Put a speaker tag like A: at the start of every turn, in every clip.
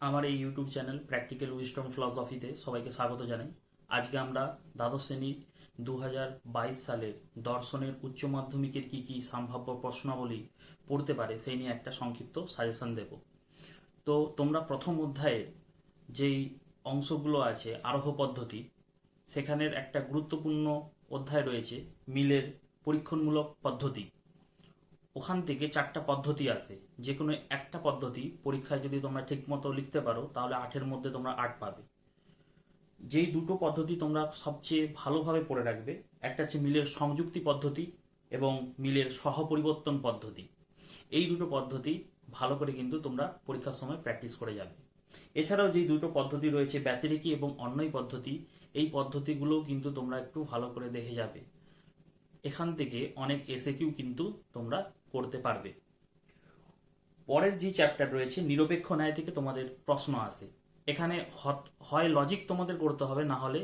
A: আমার এই YouTube channel practical wisdom ফিলসফিতে সবাইকে স্বাগত জানাই। আজকে আমরা দ্বাদশ শ্রেণির দু হাজার বাইশ সালের দর্শনের উচ্চ মাধ্যমিকের কি কি সম্ভাব্য প্রশ্নাবলী পড়তে পারে সেই নিয়ে একটা সংক্ষিপ্ত সাজেশন দেব। তো তোমরা প্রথম অধ্যায়ের যেই অংশগুলো আছে, আরোহ পদ্ধতি, সেখানের একটা গুরুত্বপূর্ণ অধ্যায় রয়েছে, মিলের পরীক্ষণমূলক পদ্ধতি। ওখান থেকে চারটা পদ্ধতি আসে যে কোনো একটা পদ্ধতি পরীক্ষায় যদি তোমরা ঠিকমতো লিখতে পারো, তাহলে আটের মধ্যে তোমরা আট পাবে। যেই দুটো পদ্ধতি তোমরা সবচেয়ে ভালোভাবে পড়ে রাখবে, একটা হচ্ছে মিলের সংযুক্তি পদ্ধতি এবং মিলের সহপরিবর্তন পদ্ধতি। এই দুটো পদ্ধতি ভালো করে কিন্তু তোমরা পরীক্ষার সময় প্র্যাকটিস করে যাবে। এছাড়াও যেই দুটো পদ্ধতি রয়েছে, ব্যতিরেকি এবং অন্যই পদ্ধতি, এই পদ্ধতিগুলো কিন্তু তোমরা একটু ভালো করে দেখে যাবে। এখান থেকে অনেক এসে কিউ কিন্তু তোমরা করতে পারবে। পরের যে চ্যাপ্টার রয়েছে, নিরপেক্ষ ন্যায় থেকে তোমাদের প্রশ্ন আসে। এখানে হয় লজিক তোমাদের করতে হবে, না হলে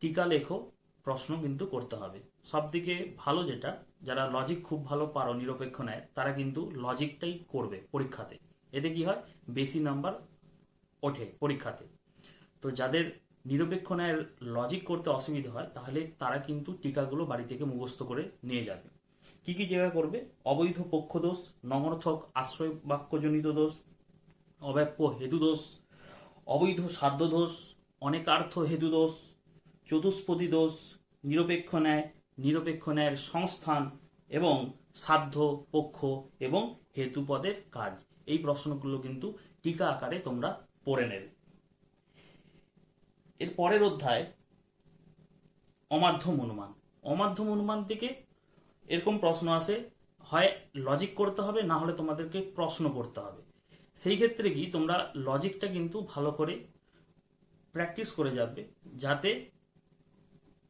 A: টিকা লেখো, প্রশ্ন কিন্তু করতে হবে। সব থেকে ভালো যেটা, যারা লজিক খুব ভালো পারো, নিরপেক্ষ ন্যায়, তারা কিন্তু লজিকটাই করবে পরীক্ষাতে। এতে কি হয়? বেশি নাম্বার ওঠে পরীক্ষাতে। তো যাদের নিরপেক্ষ ন্যায়ের লজিক করতে অসুবিধা হয়, তাহলে তারা কিন্তু টিকাগুলো বাড়ি থেকে মুখস্থ করে নিয়ে যাবে। কি কি জায়গা করবে? অবৈধ পক্ষ দোষ নমর্থক আশ্রয় বাক্যজনিত দোষ অব্যাপ্য হেতু দোষ, অবৈধ সাধ্য দোষ, অনেকার্থ হেতু দোষ, চতুষ্পদী দোষ, নিরপেক্ষ ন্যায়, নিরপেক্ষ ন্যায়ের সংস্থান এবং সাধ্য, পক্ষ এবং হেতুপদের কাজ। এই প্রশ্নগুলো কিন্তু টিকা আকারে তোমরা পড়ে নেবে। এর পরের অধ্যায় অমাধ্যম অনুমান। অমাধ্যম অনুমান থেকে এরকম প্রশ্ন আসে হয় লজিক করতে হবে, না হলে তোমাদেরকে প্রশ্ন করতে হবে। সেই ক্ষেত্রে কি, তোমরা লজিকটা কিন্তু ভালো করে প্র্যাকটিস করে যাবে, যাতে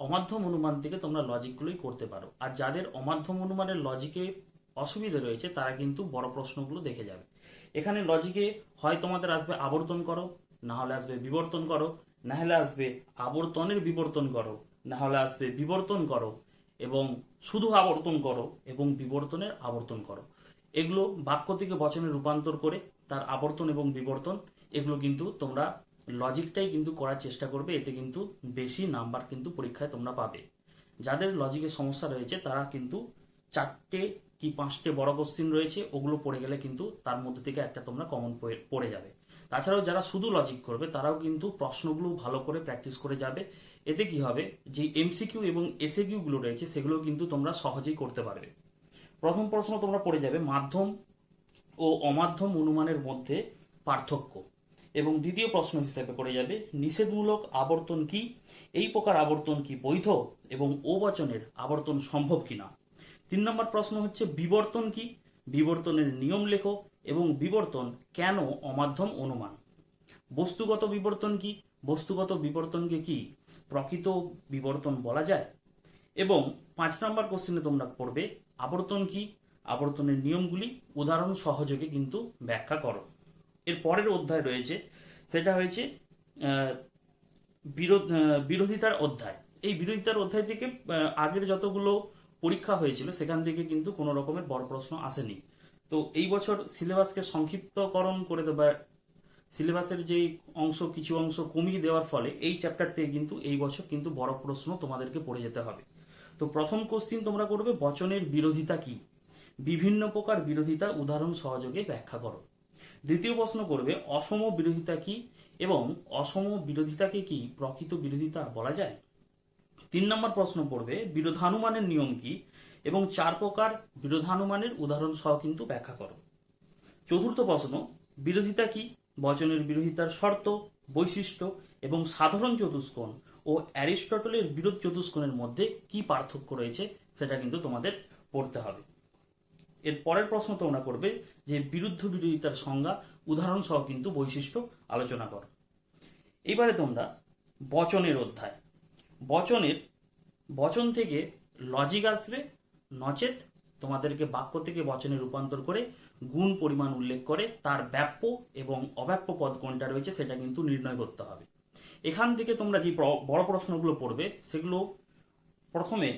A: অমাধ্যম অনুমান থেকে তোমরা লজিকগুলোই করতে পারো। আর যাদের অমাধ্যম অনুমানের লজিকে অসুবিধা রয়েছে, তারা কিন্তু বড় প্রশ্নগুলো দেখে যাবে। এখানে লজিকে হয় তোমাদের আসবে আবর্তন করো, না হলে আসবে বিবর্তন করো, না হলে আসবে আবর্তনের বিবর্তন করো, না হলে আসবে বিবর্তন করো। এবং শুধু আবর্তন করো এবং বিবর্তনের আবর্তন করো। এগুলো বাক্য থেকে বচনে রূপান্তর করে তার আবর্তন এবং বিবর্তন, এগুলো কিন্তু তোমরা লজিকটাই কিন্তু করার চেষ্টা করবে, এতে কিন্তু বেশি নাম্বার কিন্তু পরীক্ষায় তোমরা পাবে। যাদের লজিকের সমস্যা রয়েছে, তারা কিন্তু চারটে কি পাঁচটে বড় কোশ্চিন রয়েছে, ওগুলো পড়ে গেলে কিন্তু তার মধ্যে থেকে একটা তোমরা কমন পড়ে যাবে। তাছাড়াও যারা শুধু লজিক করবে, তারাও কিন্তু প্রশ্নগুলো ভালো করে প্র্যাকটিস করে যাবে এতে কি হবে? যে এমসিকিউ এবং এসএকিউ গুলো রয়েছে, সেগুলো কিন্তু তোমরা সহজেই করতে পারবে। প্রথম প্রশ্ন তোমরা পড়ে যাবে, মাধ্যম ও অমাধ্যম অনুমানের মধ্যে পার্থক্য। এবং দ্বিতীয় প্রশ্ন হিসেবে পড়ে যাবে, নিষেধমূলক আবর্তন কি? এই প্রকার আবর্তন কি বৈধ? এবং ও বচনের আবর্তন সম্ভব কিনা? তিন নম্বর প্রশ্ন হচ্ছে, বিবর্তন কি? বিবর্তনের নিয়ম লেখো, এবং বিবর্তন কেন অমাধ্যম অনুমান? বস্তুগত বিবর্তন কি? বস্তুগত বিবর্তনকে কি প্রকৃত বিবর্তন বলা যায়? এবং পাঁচ নম্বর কোশ্চেনে তোমরা পড়বে, আবর্তন কি? আবর্তনের নিয়মগুলি উদাহরণ সহযোগে কিন্তু ব্যাখ্যা করো। এর পরের অধ্যায় রয়েছে, সেটা হয়েছে বিরোধ বিরোধিতার অধ্যায়। এই বিরোধিতার অধ্যায় থেকে আগের যতগুলো পরীক্ষা হয়েছিল, সেখান থেকে কিন্তু কোনো রকমের বড় প্রশ্ন আসেনি। তো এই বছর সিলেবাসকে সংক্ষিপ্তকরণ করে দেবার সিলেবাসের যেই অংশ, কিছু অংশ কমিয়ে দেওয়ার ফলে এই চ্যাপ্টার থেকে কিন্তু এই বছর কিন্তু বড় প্রশ্ন তোমাদেরকে পড়ে যেতে হবে। তো প্রথম কোশ্চিন তোমরা করবে, বচনের বিরোধিতা কি? বিভিন্ন প্রকার বিরোধিতা উদাহরণ সহযোগে ব্যাখ্যা করো। দ্বিতীয় প্রশ্ন করবে, অসম বিরোধিতা কি এবং অসম বিরোধিতাকে কি প্রকৃত বিরোধিতা বলা যায়? তিন নম্বর প্রশ্ন পড়বে বিরোধানুমানের নিয়ম কি এবং চার প্রকার বিরোধানুমানের উদাহরণ সহ কিন্তু ব্যাখ্যা করো। চতুর্থ প্রশ্ন, বিরোধিতা কি বচনের বিরোধিতার শর্ত, বৈশিষ্ট্য এবং সাধারণ চতুষ্কোণ ও অ্যারিস্টটলের বিরোধ চতুষ্কোণের মধ্যে কি পার্থক্য রয়েছে সেটা কিন্তু তোমাদের পড়তে হবে। এর পরের প্রশ্ন তোমরা করবে যে বিরুদ্ধ বিরোধিতার সংজ্ঞা উদাহরণ সহ কিন্তু বৈশিষ্ট্য আলোচনা করো। এবারে তোমরা বচনের অধ্যায়। বচনের, বচন থেকে লজিক আসবে নচেত তোমাদেরকে বাক্য থেকে বচনে রূপান্তর করে গুণ পরিমাণ উল্লেখ করে, তার ব্যাপ্য এবং অব্যাপ্য পদ কোনটা রয়েছে সেটা কিন্তু নির্ণয় করতে হবে। এখান থেকে তোমরা যে বড় প্রশ্নগুলো পড়বে, সেগুলো প্রথমে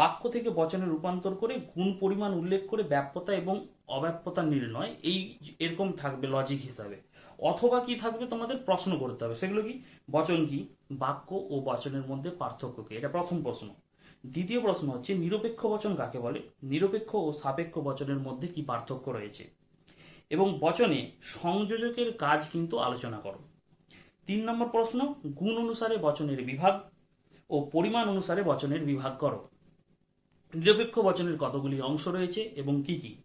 A: বাক্য থেকে বচনে রূপান্তর করে, গুণ পরিমাণ উল্লেখ করে, ব্যাপ্যতা এবং অব্যাপ্যতা নির্ণয়, এই এরকম থাকবে লজিক হিসাবে। অথবা কি থাকবে তোমাদের প্রশ্ন করতে হবে, সেগুলো কি? বচন কি? বাক্য ও বচনের মধ্যে পার্থক্য কি? এটা প্রথম প্রশ্ন। দ্বিতীয় প্রশ্ন হচ্ছে, নিরপেক্ষ বচন কাকে বলে? নিরপেক্ষ ও সাপেক্ষ বচনের মধ্যে কি পার্থক্য রয়েছে? এবং বচনে সংযোজকের কাজ কিন্তু আলোচনা করো। তিন নম্বর প্রশ্ন, গুণ অনুসারে বচনের বিভাগ ও পরিমাণ অনুসারে বচনের বিভাগ করো। নিরপেক্ষ বচনের কতগুলি অংশ রয়েছে এবং কি কি?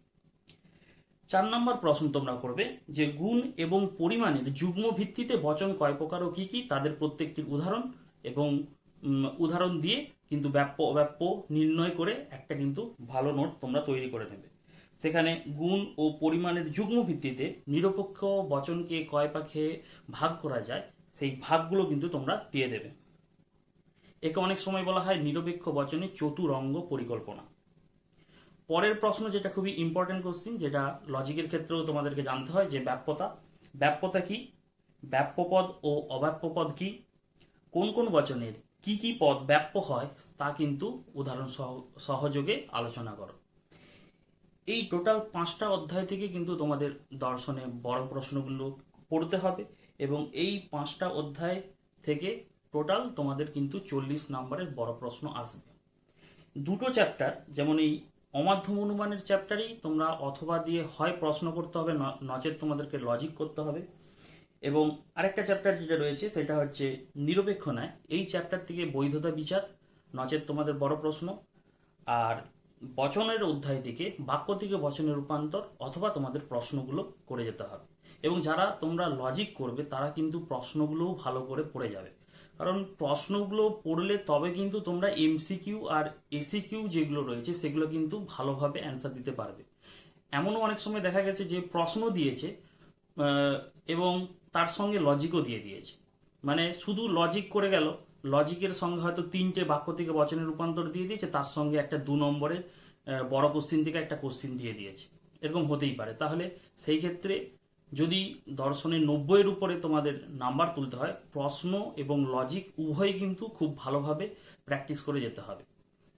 A: চার নম্বর প্রশ্ন তোমরা করবে যে, গুণ এবং পরিমাণের যুগ্ম ভিত্তিতে বচন কয় প্রকার ও কি কি? তাদের প্রত্যেকটির উদাহরণ এবং উদাহরণ দিয়ে কিন্তু ব্যাপ্য অব্যাপ্য নির্ণয় করে একটা কিন্তু ভালো নোট তোমরা তৈরি করে নেবে। সেখানে গুণ ও পরিমাণের যুগ্ম ভিত্তিতে নিরপেক্ষ বচনকে কয় পাখে ভাগ করা যায়, সেই ভাগগুলো কিন্তু তোমরা দিয়ে দেবে। একে অনেক সময় বলা হয় নিরপেক্ষ বচনে চতুরঙ্গ পরিকল্পনা। পরের প্রশ্ন যেটা খুবই ইম্পর্টেন্ট কোশ্চিন যেটা লজিকের ক্ষেত্রেও তোমাদেরকে জানতে হয় যে ব্যাপ্যতা। ব্যাপ্যতা কি? ব্যাপ্যপদ ও অব্যাপ্যপদ কি? কোন কোন বচনের কি কি পদ ব্যাপ্য হয় তা কিন্তু উদাহরণ সহ- সহযোগে আলোচনা করো। এই টোটাল পাঁচটা অধ্যায় থেকে কিন্তু তোমাদের দর্শনে বড় প্রশ্নগুলো পড়তে হবে এবং এই পাঁচটা অধ্যায় থেকে টোটাল তোমাদের কিন্তু চল্লিশ নম্বরের বড় প্রশ্ন আসবে। দুটো চ্যাপ্টার যেমন এই অমাধ্যম অনুমানের চ্যাপ্টারেই তোমরা অথবা দিয়ে হয় প্রশ্ন করতে হবে নচেত তোমাদেরকে লজিক করতে হবে। এবং আরেকটা চ্যাপ্টার যেটা রয়েছে, সেটা হচ্ছে নিরপেক্ষ ন্যায়। এই চ্যাপ্টার থেকে বৈধতা বিচার, নচেত তোমাদের বড় প্রশ্ন। আর বচনের অধ্যায় থেকে বাক্য থেকে বচনের রূপান্তর অথবা তোমাদের প্রশ্নগুলো করে যেতে হবে। এবং যারা তোমরা লজিক করবে, তারা কিন্তু প্রশ্নগুলোও ভালো করে পড়ে যাবে। কারণ প্রশ্নগুলো পড়লে তবে কিন্তু তোমরা এমসিকিউ আর এসিকিউ যেগুলো রয়েছে, সেগুলো কিন্তু ভালোভাবে অ্যান্সার দিতে পারবে। এমনও অনেক সময় দেখা গেছে যে প্রশ্ন দিয়েছে এবং তার সঙ্গে লজিকও দিয়ে দিয়েছে। মানে শুধু লজিক করে গেল লজিকের সঙ্গে হয়তো তিনটে বাক্য থেকে বচনের রূপান্তর দিয়ে দিয়েছে তার সঙ্গে একটা দু নম্বরের আহ, বড় কোশ্চিন থেকে একটা কোশ্চিন দিয়ে দিয়েছে। এরকম হতেই পারে। তাহলে সেই ক্ষেত্রে যদি দর্শনের নব্বইয়ের উপরে তোমাদের নাম্বার তুলতে হয় প্রশ্ন এবং লজিক উভয় কিন্তু খুব ভালোভাবে প্র্যাকটিস করে যেতে হবে।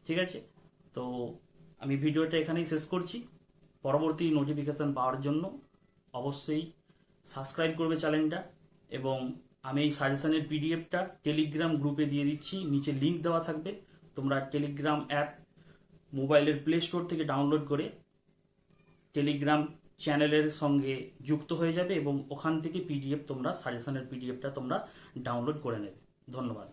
A: ঠিক আছে? তো আমি ভিডিওটা এখানেই শেষ করছি। পরবর্তী নোটিফিকেশন পাওয়ার জন্য অবশ্যই সাবস্ক্রাইব করবে চ্যানেলটা এবং আমি এই সাজেশনের পিডিএফটা টেলিগ্রাম গ্রুপে দিয়ে দিচ্ছি, নিচে লিঙ্ক দেওয়া থাকবে। তোমরা টেলিগ্রাম অ্যাপ মোবাইলের প্লে স্টোর থেকে ডাউনলোড করে টেলিগ্রাম চ্যানেলের সঙ্গে যুক্ত হয়ে যাবে এবং ওখান থেকে পিডিএফ তোমরা, সাজেশনের পিডিএফটা তোমরা ডাউনলোড করে নেবে। ধন্যবাদ।